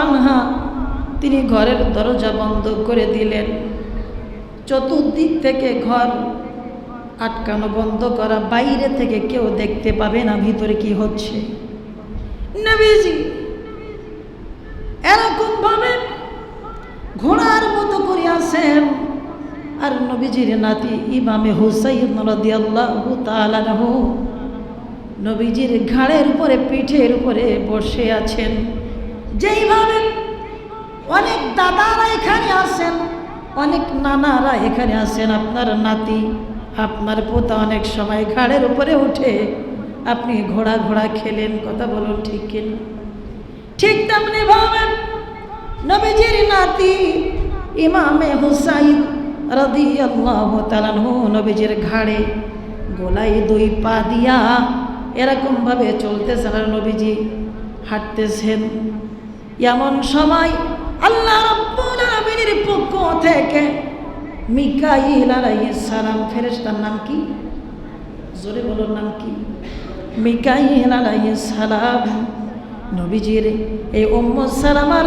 আনহা, তিনি ঘরের দরজা বন্ধ করে দিলেন। চতুর্দিক থেকে ঘর আটকানো বন্ধ করা, বাইরে থেকে কেউ দেখতে পাবে না ভিতরে কি হচ্ছে। এরকম ভাবে ঘোড়ার মতো করে আসেন। আর নবীজির নাতি ইমামে হুসাইন রাদিয়াল্লাহু তাআলা আনহু নবীজির ঘাড়ের উপরে, পিঠের উপরে বসে আছেন। যেইভাবে অনেক দাদারা এখানে আসেন, অনেক নানারা এখানে আসেন, আপনার নাতি, আপনার পোতা অনেক সময় ঘাড়ের উপরে উঠে আপনি ঘোড়া ঘোড়া খেলেন, কথা বলুন ঠিক কিনা? ঠিক তেমনি ভাবেন নবীজির নাতি ইমামে হুসাইন রদি আল্লাহ নবীজির ঘাড়ে গোলায় দুই পা দিয়া এরকমভাবে চলতেছেন আর নবীজি, হাঁটতেছেন। এমন সময় আল্লাহ রব্বুল পক্ষ থেকে মিকাইল সালাম, ফেরেশতার নাম কি? জোরে বলুন নাম কি? মিকাইল সালাম, নবীজির এই উম্মু সালামার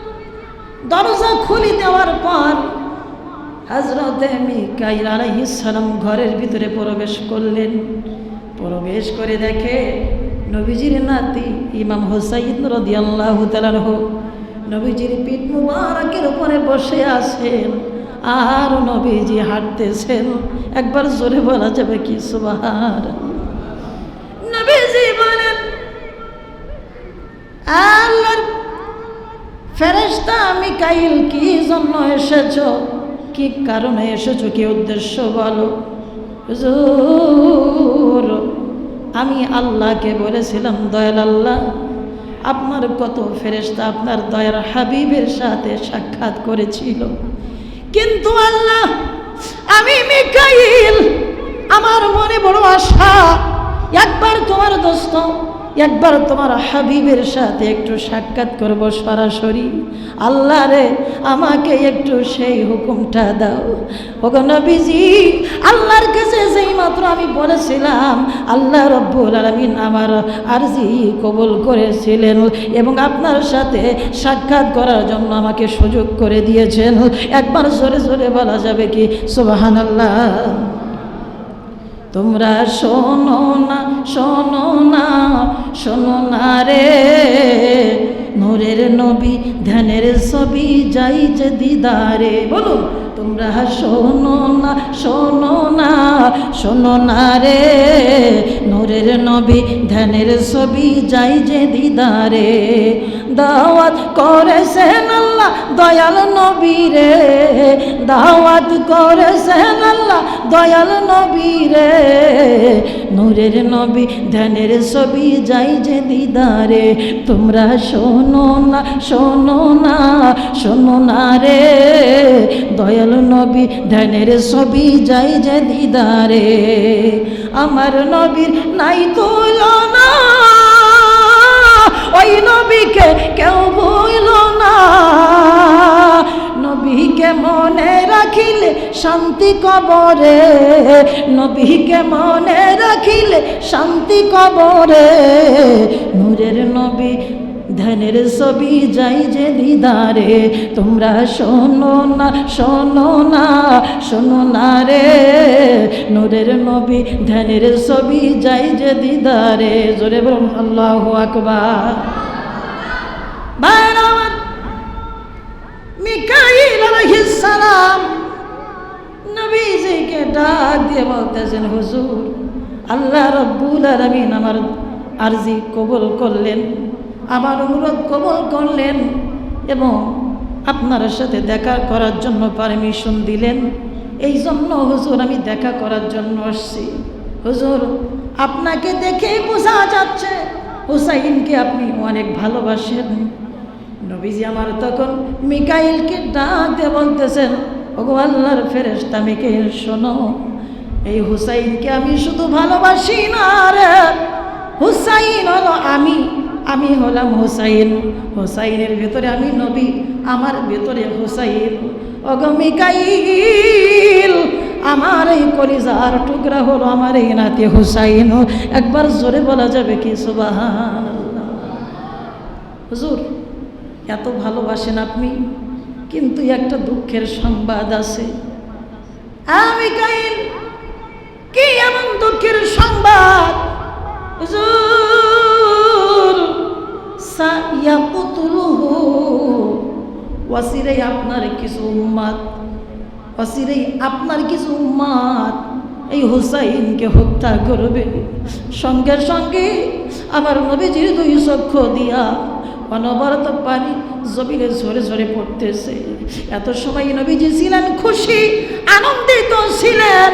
দরজা খুলে দেওয়ার পর হজরত মিকাইল আলাইহিস ঘরের ভিতরে প্রবেশ করলেন। প্রবেশ করে দেখে নবীজির নাতি ইমাম হোসাইন রদিয়াল্লাহু তাআলাহু নবীজির পিঠ মুবারকের উপরে বসে আছেন। আর নবীজি হাঁটতেছেন। একবার জোরে বলা যাবে কি? সুবাহার নবীজি বলেন, আল্লাহর ফেরেশতা মিকাইল কি জন্য এসেছ? কি কারণে এসেছ? কি উদ্দেশ্য বলো? আমি আল্লাহকে বলেছিলাম, দয়াল আল্লাহ, আপনার কত ফেরেশতা আপনার দয়ার হাবিবের সাথে সাক্ষাৎ করেছিল। কিন্তু আল্লাহ, আমি মিকাইল, আমার মনে বড় আশা, একবার তোমার দোস্ত একবার তোমার হাবিবের সাথে একটু সাক্ষাৎ করব সরাসরি। আল্লাহ রে, আমাকে একটু সেই হুকুমটা দাও। ওগো আল্লাহর কাছে যেই মাত্র আমি বলেছিলাম, আল্লাহ রব্বুল আলমিন আমার আরজি কবুল করেছিলেন এবং আপনার সাথে সাক্ষাৎ করার জন্য আমাকে সুযোগ করে দিয়েছেন। একবার জোরে জোরে বলা যাবে কি? সুবাহান আল্লাহ তোমরা শোনো না শোনো না শোনো না রে। নূরের নবী, ধ্যানের ছবি যাই যে দিদারে। বলুন, তোমরা শোনো না শোনো না শোনো না রে। নূরের নবী, ধ্যানের ছবি যাই যে দিদারে। দাওয়াত করেছেন আল্লাহ দয়াল নবী রে, দাওয়াত করেছেন আল্লাহ দয়াল নবী রে। নূরের নবী, ধ্যানের ছবি যাই যে দিদারে, তোমরা শোনো না শোনো না শোনো না রে। দয়াল নবী, ধ্যানের ছবি যাই যে দিদারে, আমার নবীর নাই তুলনা। ওই নবীকে কেউ শান্তি কবরে। নবীকে মনে রাখিলে শান্তি কবরে। নূরের নবী, ধ্যানের ছবি যাই যে দিদারে। তোমরা শোনো না শোনো না শোনো না রে। নূরের নবী, ধ্যানের ছবি যাই যে দিদারে। জোরে বলুন, আল্লাহ আকবার। বলতেছেন হুজুর, আল্লাহ রব্বুল আলামিন আমার আরজি কবুল করলেন, আমার অনুরোধ কবল করলেন এবং আপনার সাথে দেখা করার জন্য পারমিশন দিলেন। এই জন্য হুজুর, আমি দেখা করার জন্য আসছি। হুজুর, আপনাকে দেখে বোঝা যাচ্ছে, হুসাইনকে আপনি অনেক ভালোবাসেন। নবীজি আমার তখন মিকাইলকে ডাক দিয়ে বলতেছেন, ওগো আল্লাহর ফেরেস্তা মিকাইল, শোনো এই হুসাইনকে আমি শুধু ভালোবাসি না রে। হুসাইন হলো আমি। আমি হলাম হুসাইন। হুসাইনের ভেতরে আমি নবী, আমার ভেতরে হুসাইন। অগমিকাইল আমার এই কলিজার টুকরা হলো আমার এই নাতি হুসাইন। একবার জোরে বলা যাবে কি সুবাহান হুজুর, এত ভালোবাসেন আপনি, কিন্তু একটা দুঃখের সংবাদ আছে। আমি কাইল কি এমন দুঃখের সংবাদ? ওয়াসিরে আপনার কিছু উম্মাদ অসিরেই আপনার কিছু উম্মাদ, এই হুসাইনকে হত্যা করবে। সঙ্গে সঙ্গে আমার নবীজির দুই চক্ষু দিয়া অনবরত পানি জমিনে ঝরে ঝরে পড়তেছে। এত সময় নবীজি ছিলেন খুশি, আনন্দিত ছিলেন।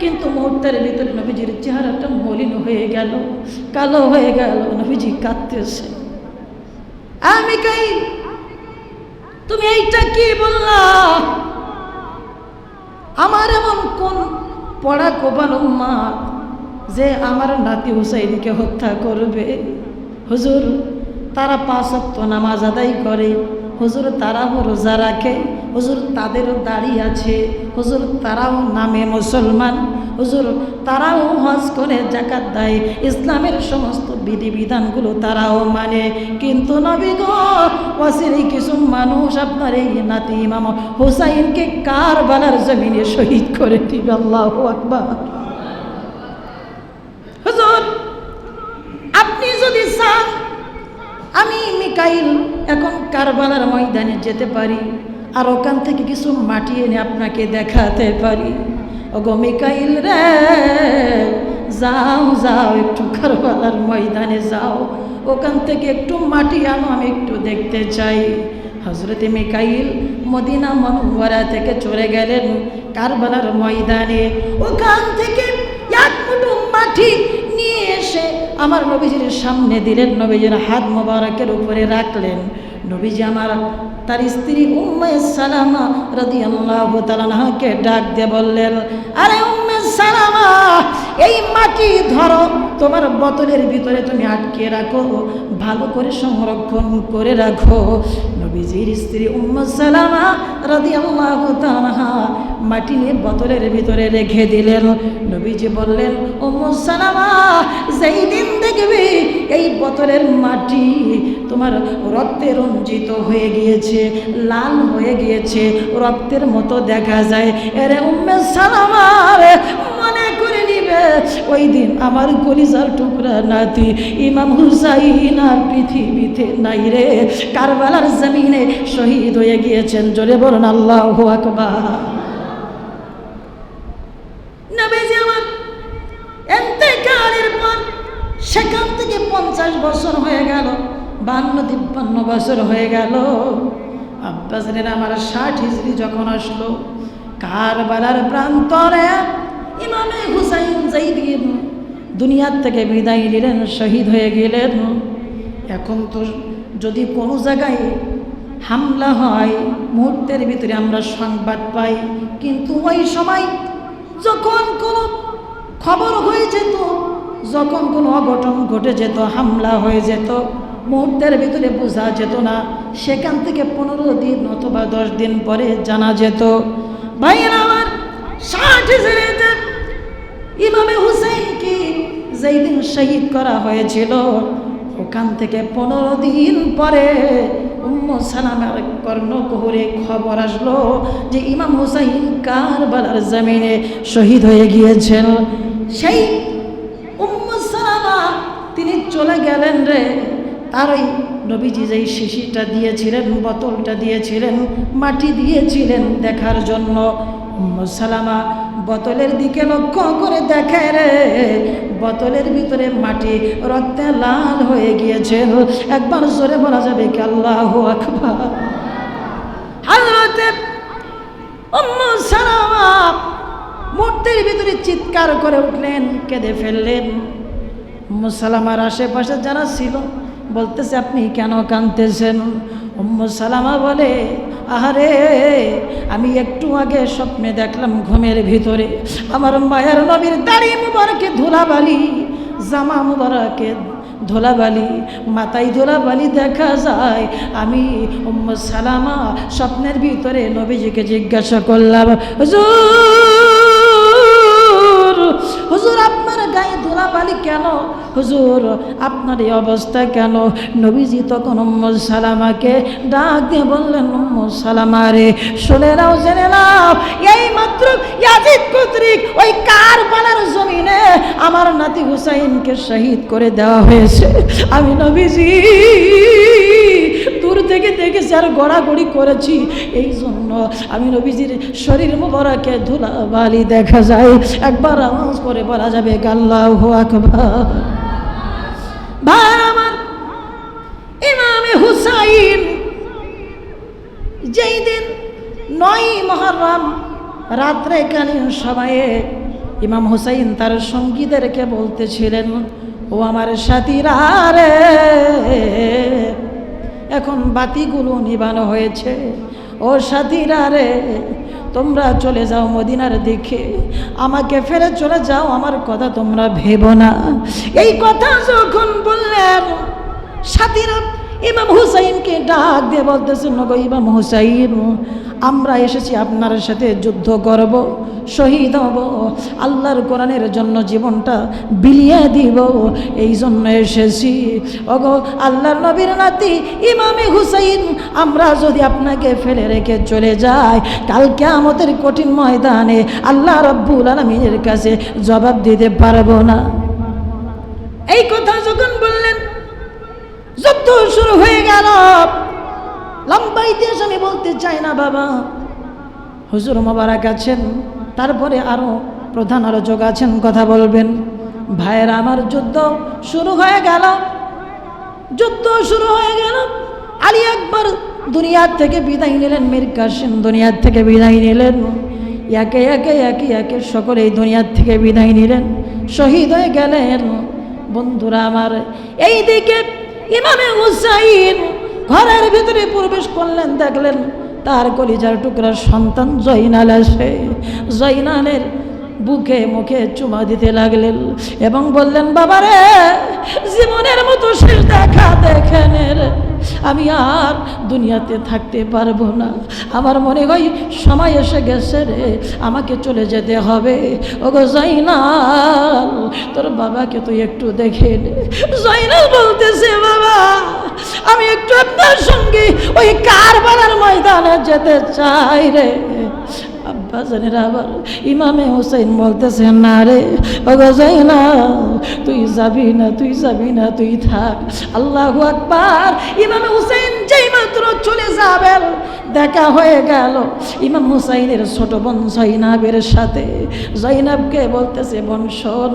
কিন্তু মুহূর্তের ভিতরে নবীজির চেহারাটা মলিন হয়ে গেল, কালো হয়ে গেল, নবীজি কাঁদতেছে। আমি কাই? তুমি এইটা কি বললা? আমার এমন কোন পড়া কোপাল মা যে আমার নাতি হুসাইনকে হত্যা করবে? হুজুর, তারা পাঁচত্ব নামাজ আদায় করে। হুজুর তারাও রোজা রাখে, হুজুর তাদেরও দাড়ি আছে, হুজুর তারাও নামে মুসলমান, হুজুর তারাও হজ করে জাকাত দেয়, ইসলামের সমস্ত বিধিবিধানগুলো তারাও মানে। কিন্তু নবী গো কিছু মানুষ আপনার এই নাতি ইমাম হুসাইনকে কার বালার জমিনে শহীদ করে দিবে, আল্লাহ আকবার। হুজুর, আপনি যদি চান, আমি মিকাইল এখন কারবালার ময়দানে যেতে পারি, আর ওখান থেকে কিছু মাটি এনে আপনাকে দেখাতে পারি। ওগো মিকাইল রে, যাও যাও, একটু কারবালার ময়দানে যাও। ওখান থেকে একটু মাটি আনো, আমি একটু দেখতে চাই। হজরতে মিকাইল মদিনা মনোয়ারা থেকে চলে গেলেন কারবালার ময়দানে। ওখান থেকে এক মুঠো মাটি আমার নবীজির সামনে দিলেন, নবীজির হাত মোবারকের উপরে রাখলেন। নবীজি আমার, তার স্ত্রী উম্মে সালামা রদি আল্লাহ তালাকে ডাক দিয়ে বললেন, আরে উম্মে সালামা, এই মাটি ধরো, তোমার বোতলের ভিতরে তুমি আটকে রাখো, ভালো করে সংরক্ষণ করে রাখো। নবীজির স্ত্রী উম্মে সালামা রদি আল্লাহ তালাহা মাটি নিয়ে বোতলের ভিতরে রেখে দিলেন। নবীজি বললেন, উম্মে সালামা, যেই দিন দেখবি এই বোতলের মাটি তোমার রক্তে রঞ্জিত হয়ে গিয়েছে, লাল হয়ে গিয়েছে, রক্তের মতো দেখা যায়। এরে উম্মে সালামার মনে ওই দিন আমার কলিজার টুকরা নাতি, ইমাম হুসাইন আর পৃথিবীতে নাই রে। কারবালার জমিনে শহীদ হয়ে গিয়েছেন, জোরে বলুন আল্লাহ আমার সেখান থেকে পঞ্চাশ বছর হয়ে গেল, বান্ন, তিপ্পান্ন বছর হয়ে গেল। আব্বাসের আমার ষাট হিজড়ি যখন আসলো, কারবালার প্রান্তরে ইমামে হুসাইন জাইদিন দুনিয়ার থেকে বিদায় নিলেন, শহীদ হয়ে গেলেন। এখন তো যদি কোনো জায়গায় হামলা হয়, মুহূর্তের ভিতরে আমরা সংবাদ পাই। কিন্তু ওই সময় যখন কোনো খবর হয়ে যেত, যখন কোনো অঘটন ঘটে যেত, হামলা হয়ে যেত, মুহূর্তের ভিতরে বোঝা যেত না, সেখান থেকে পনেরো দিন অথবা দশ দিন পরে জানা যেত, ভাইয়েরা আমার ষাট হিজড়িতে ইমামে হুসেনকে যেই দিন শহীদ করা হয়েছিল, ওখান থেকে পনেরো দিন পরে উম্ম সালামের কর্ণকোহরে খবর আসলো যে ইমাম হুসাইন কারবালার জমিনে শহীদ হয়ে গিয়েছেন। সেই উম্ম সালামা তিনি চলে গেলেন রে। তার ওই নবীজি যেই শিশিটা দিয়েছিলেন, বোতলটা দিয়েছিলেন, মাটি দিয়েছিলেন দেখার জন্য। সালামা বোতলের দিকে লক্ষ্য করে দেখে রে। বোতলের ভিতরে মাটি, রক্তে লাল হয়ে গিয়েছে। একবার জোরে বলা যাবে কি আল্লাহ মুহূর্তের ভিতরে চিৎকার করে উঠলেন, কেঁদে ফেললেন। মুসালামার আশেপাশে যারা ছিল, বলতেছে, আপনি কেন কাঁদতেছেন? উম্মু সালামা বলে, আহারে, আমি একটু আগে স্বপ্নে দেখলাম ঘুমের ভিতরে। আমার মায়ের নবীর দাড়ি মুবারকে ধুলাবালি, জামা মুবারকে ধোলাবালি, মাথায় ধোলাবালি দেখা যায়। আমি সালামা স্বপ্নের ভিতরে নবীজিকে জিজ্ঞাসা করলাম কেন? হুজুর, আপনার এই অবস্থা কেন? নবীজি তখন উম্মদ সালামাকে ডাক দিয়ে বললেন উম্মদ সালামা রে, শুনে নাও, জেনে নাও, এই মাত্র ইয়াজিদ কর্তৃক ওই কারবালার জমিনে আমার নাতি হুসাইনকে শহীদ করে দেওয়া হয়েছে। আমি নবীজি থেকে দেখেছি আর গড়াগড়ি করেছি, এই জন্য আমি নবীজির শরীর মোবারকে ধুলা বালি দেখা যায়। একবার আওয়াজ করে বলা যাবে গাল্লাহ ভাই আমার ইমামে হুসাইন, যেই দিন নয় মহরম রাত্রেকালীন সময়ে ইমাম হুসাইন তার সঙ্গীদেরকে বলতেছিলেন, ও আমার সাথীরা রে এখন বাতিগুলো নিবানো হয়েছে। ও সাথীরা রে, তোমরা চলে যাও মদিনার দিকে। আমাকে ফেরে চলে যাও, আমার কথা তোমরা ভেবো না। এই কথা যখন বললেন, সাথীরা ইমাম হুসাইনকে ডাক দিয়ে বলতেছেন নগো ইমাম হুসাইন আমরা এসেছি আপনার সাথে যুদ্ধ করব, শহীদ হব, আল্লাহর কোরআনের জন্য জীবনটা বিলিয়ে দিব এই জন্য এসেছি। ওগো আল্লাহর নবীর নাতি ইমামে হুসাইন, আমরা যদি আপনাকে ফেলে রেখে চলে যাই কালকে আমাদের কঠিন ময়দানে আল্লাহ রব্বুল আলমীর কাছে জবাব দিতে পারব না। এই কথা যখন বললেন, যুদ্ধ শুরু হয়ে গেল। লম্বা ইতিহাস আমি বলতে চাই না বাবা। হুজুর মোবারক আছেন, তারপরে আরও প্রধান আলোচক আছেন, কথা বলবেন। ভাইয়ের, আমার যুদ্ধ শুরু হয়ে গেল। যুদ্ধ শুরু হয়ে গেল। আলী একবার দুনিয়ার থেকে বিদায় নিলেন, মীর কাসিম দুনিয়ার থেকে বিদায় নিলেন। একে একে একে একে সকলে এই দুনিয়ার থেকে বিদায় নিলেন। শহীদ হয়ে গেলেন। বন্ধুরা আমার এই দিকে ইমামে হুসাইন ঘরের ভিতরে প্রবেশ করলেন, দেখলেন তার কলিজার টুকরার সন্তান জয়নাল আসে। জয়নালের বুকে মুখে চুমা দিতে লাগলেন এবং বললেন, বাবারে, জীবনের মতো শেষ দেখা দেখেন আমি আর দুনিয়াতে থাকতে পারব না। আমার মনে হয় সময় এসে গেছে রে, আমাকে চলে যেতে হবে। ওগো জয়নাল, তোর বাবাকে তুই একটু দেখে জয়নাল বলতেছে, বাবা আমি একটু আপনার সঙ্গে ওই কারবালার ময়দানে যেতে চাই রে। আব্বাসনের আবার ইমামে হোসেন বলতেছেন না রে না তুই যাবি না, তুই যাবি না, তুই থাক। আল্লাহ আকবার, ইমামে হুসেন যেই মাত্র চলে যাবেন, দেখা হয়ে গেল। ইমাম হুসাইনের ছোট বোন জৈনাবের সাথে। জৈনাবকে বলতেছে, বোন, শোন,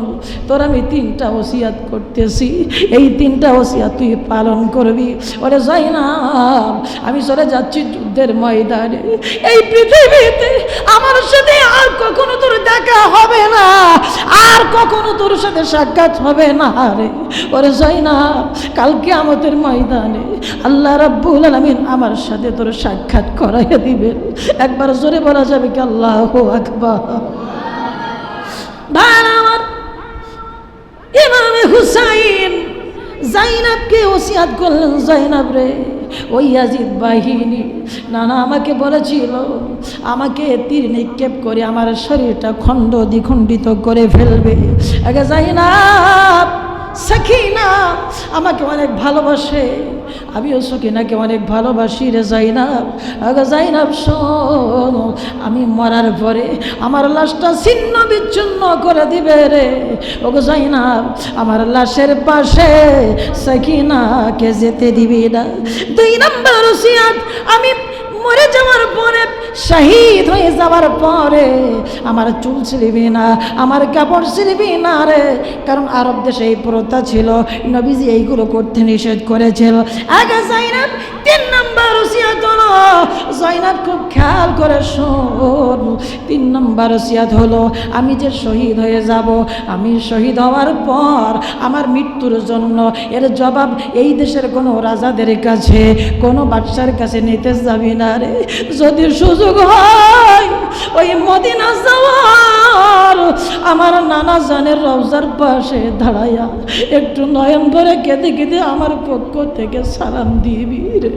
তোর আমি তিনটা ওসিয়াত করতেছি। এই তিনটা ওসিয়াত তুই পালন করবি। ওরে জৈনাব আমি চলে যাচ্ছি যুদ্ধের ময়দানে। এই পৃথিবীতে আমার সাথে আর কখনো তোর দেখা হবে না। আর কখনো তোর সাথে সাক্ষাৎ হবে না রে। ওরে জৈনাব কালকে আমাদের ময়দানে আল্লাহ রাব্বুল আলামিন আমার সাথে তোর সাক্ষাৎ করাইয়া দিবেন। একবার জোরে বলা যাবে কি আল্লাহ আকবার। আমার। হুসাইন, জাইনাবকে ওসিয়াত করলেন, জাইনাব রে, ওই আজিদ বাহিনী, নানা আমাকে বলেছিল, আমাকে তীর নিক্ষেপ করে আমার শরীরটা খণ্ড দ্বিখণ্ডিত করে ফেলবে। আগে জাইনাব সখিনা আমাকে অনেক ভালোবাসে। আমিও সুকিনাকে অনেক ভালোবাসি রে জাইনাব। আগে জাইনাব, শোন, আমি মরার পরে আমার লাশটা ছিন্ন বিচ্ছিন্ন করে দিবে রে। ওগো জাইনাব, আমার লাশের পাশে সাকিনাকে যেতে দিবি না। দুই নম্বর ওসিয়াত, আমি মরে যাওয়ার পরে, শহীদ হয়ে যাওয়ার পরে আমার চুল ছিলিবি না, আমার কাপড় ছিলিবি না রে। কারণ আরব দেশে এই প্রথা ছিল, নবীজি এইগুলো করতে নিষেধ করেছিল। আগে যাই না তিন নম্বর নাম্বার ওসিয়াত হলো, জয়নাব খুব খেয়াল করে শোন, তিন নম্বর ওসিয়াত হলো, আমি যে শহীদ হয়ে যাব, আমি শহীদ হওয়ার পর আমার মৃত্যুর জন্য এর জবাব এই দেশের কোনো রাজাদের কাছে, কোনো বাদশার কাছে নিতে যাবি না। রে যদি সুযোগ হয়, ওই মদিনা যাওয়ার। আমার নানা জানের রওজার পাশে দাঁড়াইয়া একটু নয়ন ভরে কেঁদে কেঁদে আমার পক্ষ থেকে সালাম দিবি রে।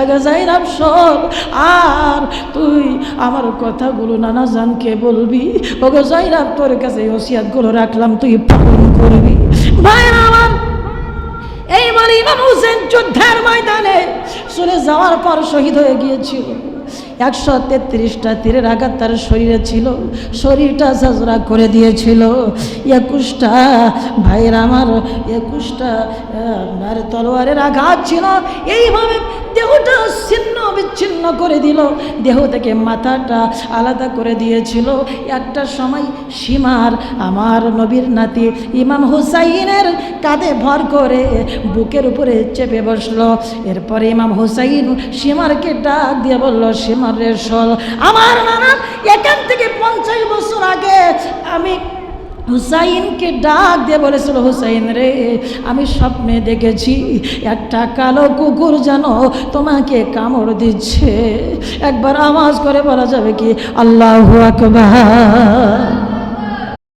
আগে যাইরাম সব আর তুই আমার কথাগুলো নানা জানকে বলবি। ওকে যাইরাম, তোর কাছে ওসিয়াতগুলো রাখলাম, তুই পালন করবি। ভাইরা আমার এইবার ইমাম হোসেন যুদ্ধের ময়দানে চলে যাওয়ার পর শহীদ হয়ে গিয়েছিল। একশো তেত্রিশটা তীরের আঘাত তার শরীরে ছিল। শরীরটা ঝাঁঝরা করে দিয়েছিল। একুশটা ভাইয়ের আমার, একুশটা আর তলোয়ারের আঘাত ছিল। এইভাবে দেহটা ছিন্ন বিচ্ছিন্ন করে দিল। দেহ থেকে মাথাটা আলাদা করে দিয়েছিল। একটা সময় সীমার আমার নবীর নাতি ইমাম হুসাইনের কাঁধে ভর করে বুকের উপরে চেপে বসল। এরপরে ইমাম হুসাইন সীমারকে ডাক দিয়ে বলল সীমার রে শোন, আমার নানা এখান থেকে পঞ্চাশ বছর আগে আমি হুসাইনকে ডাক দিয়ে বলেছিল হুসাইন রে আমি স্বপ্নে দেখেছি একটা কালো কুকুর যেন তোমাকে কামড় দিচ্ছে। একবার আওয়াজ করে বলা যাবে কি? আল্লাহ আকবার।